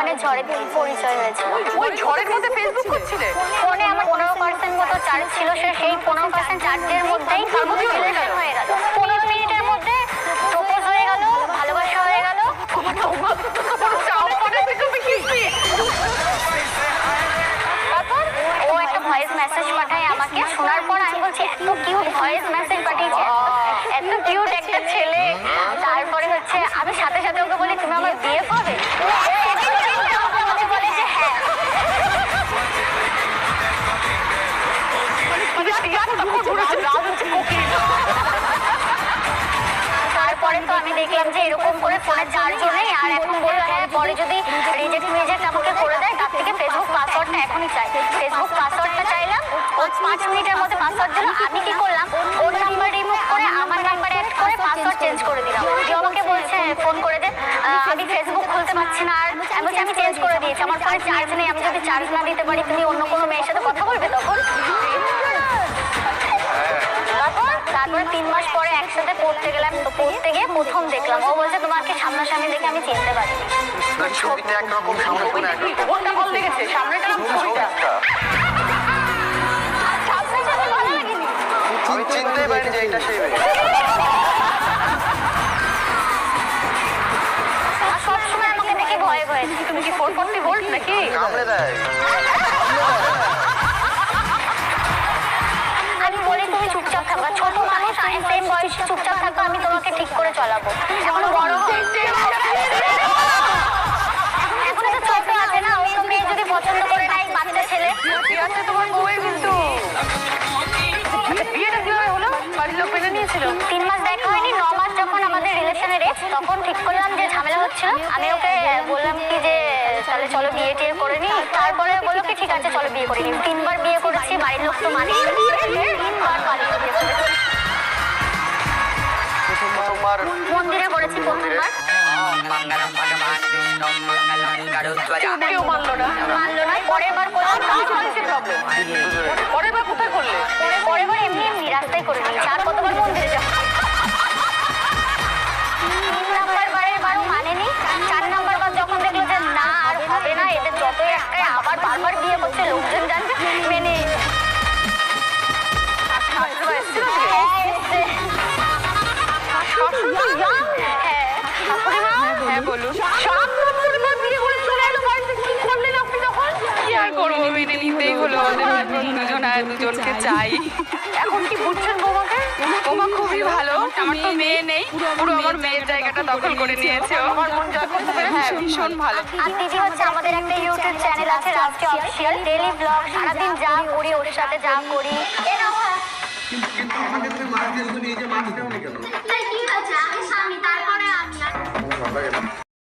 তুফানের ঝড়ে পরিচয় হয়েছিল ওই ঝড়ের মধ্যে ফেসবুক করছিলে? ফোনে আমার পনেরো পার্সেন্ট মতো চার্জ ছিল সে সেই পনেরো পার্সেন্ট চার্জের মধ্যেই তার হয়ে গেল? পনেরো মিনিটের মধ্যে প্রপোজ হয়ে গেল ভালোবাসা হয়ে গেল। তারপর ও একটা ভয়েস মেসেজ পাঠায় আমাকে। শোনার পর আমি বলছি এত কিউট ভয়েস মেসেজ পাঠিয়েছে। এত কিউট একটা ছেলে। তারপরে হচ্ছে আমি সাথে সাথে ওকে বলি তুমি আমার বিয়ে পাবে তারপরে তো আমি দেখলাম যে এরকম করে ফোনে চারজনেই নেই আর এখন বলল হ্যাঁ পরে যদি রিজেক্ট মিজেক্ট আমাকে করে দেয় তার থেকে ফেসবুক পাসওয়ার্ডটা এখনই চাই ফেসবুক পাসওয়ার্ডটা চাইলাম ও পাঁচ মিনিটের মধ্যে পাসওয়ার্ড দিল আমি কি করলাম ওর নাম্বার রিমুভ করে আমার নাম্বারে অ্যাড করে পাসওয়ার্ড চেঞ্জ করে দিলাম যে আমাকে বলছে ফোন করে যে আমি ফেসবুক খুলতে পারছি না আর আমি বলছি আমি চেঞ্জ করে দিয়েছি আমার ফোনে চার্জ নেই আমি যদি চার্জ না দিতে পারি তুমি অন্য কোনো মেয়ের সাথে কথা বলবে তখন তারপর তিন মাস পরে একসাথে পড়তে গেলাম পড়তে গিয়ে প্রথম দেখলাম। ও বলছে তোমাকে সামনাসামনি দেখে আমি চিনতে পারি ছবিটা একরকম সামনেটা ছবিটা। আমি যে এটা সেই সবসময় আমাকে দেখে ভয়ে ভয়ে। তুমি কি ফোর ফোরটি ভোল্ট নাকি? কামড়ে দেয়। চুপচাপ থাকবা ছোট মানুষ সেম বয়সে চুপচাপ থাকবা আমি তোমাকে ঠিক করে চলাবো এখন বড় এখন ছোট আছে না মেয়ে যদি পছন্দ করে নাই বাচ্চা ছেলে আচ্ছা, মেনে তিন মাস দেখা হয়নি ন মাস যখন আমাদের রিলেশনের তখন ঠিক করলাম যে ঝামেলা হচ্ছিল আমি ওকে বললাম কি যে তাহলে চলো বিয়ে টিয়ে করে নি তারপরে বলল কি, ঠিক আছে, চলো বিয়ে করে নি তিনবার বিয়ে করেছি, বাড়ির লোক তো মানে তিনবার বাড়িতে বিয়ে মন্দিরে করেছি প্রথমবার। পরের বার কোথায় করলে? পরের বার এমনি এমনি রাস্তায় করে নিয়েছি। আর কতবার মন্দিরে যাব? বাড়িতে কি করলেন আপনি তখন কি আর করব? মেনে নিতেই হলো ওদের দুজন আর দুজনকে চাই। এখন কি বুঝছেন বোমাকে? বোমা খুবই ভালো আমার তো মেয়ে নেই। পুরো আমার মেয়ের জায়গাটা দখল করে নিয়েছে। আমার মন যখন হ্যাঁ ভীষণ ভালো। আর দিদি হচ্ছে আমাদের একটা ইউটিউব চ্যানেল আছে রাজকে অফিসিয়াল ডেলি ব্লগ সারাদিন যা করি ওর সাথে যা করি। কিন্তু আমাদের আমাকে তুমি মাছ দিয়ে এই যে মাছ দেওনি কেন?